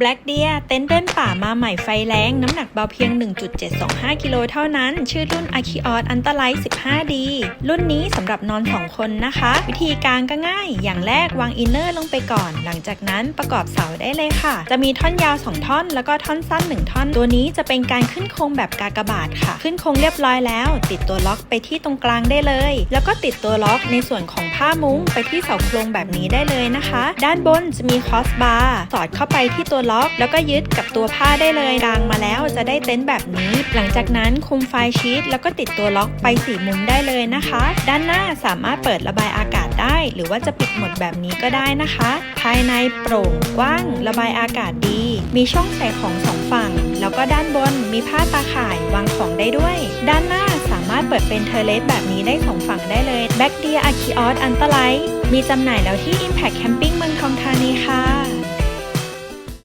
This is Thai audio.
Black Deer เต็นท์เดินป่ามาใหม่ไฟแรง น้ำหนักเบาเพียง 1.725 กิโลเท่านั้น ชื่อรุ่น a k i o s อันต r ไล 15D รุ่นนี้สำหรับนอน 2 คนนะคะ วิธีการก็ง่าย อย่างแรกวางอินเนอร์ลงไปก่อน หลังจากนั้นประกอบเสาได้เลยค่ะ จะมีท่อนยาว 2 ท่อน แล้วก็ท่อนสั้น 1 ท่อน ตัวนี้จะเป็นการขึ้นโครงแบบกากบาทค่ะ ขึ้นโครงเรียบร้อยแล้ว ติดตัวล็อกไปที่ตรงกลางได้เลย แล้วก็ติดตัวล็อกในส่วนของ ผ้ามุ้งไปที่เสาโครงแบบนี้ได้เลยนะคะ ด้านบนจะมีคอสบาร์สอดเข้าไปที่ตัวล็อก แล้วก็ยึดกับตัวผ้าได้เลยกางมาแล้วจะได้เต็นท์แบบนี้ หลังจากนั้นคุมไฟชีตแล้วก็ติดตัวล็อกไปสี่มุมได้เลยนะคะ ด้านหน้าสามารถเปิดระบายอากาศได้ หรือว่าจะปิดหมดแบบนี้ก็ได้นะคะ ภายในโปร่งกว้าง ระบายอากาศดี มีช่องใส่ของสองฝั่ง แล้วก็ด้านบนมีผ้าตาข่ายวางของได้ด้วย ด้านหน้าามารถเปิดเป็นเทเลสแบบนี้ได้สองฝั่งได้เลยแบ็กเดียอาคิออสอันตไลมีจำหน่ายแล้วที่ Impact Camping เมืองทองธานีค่ะ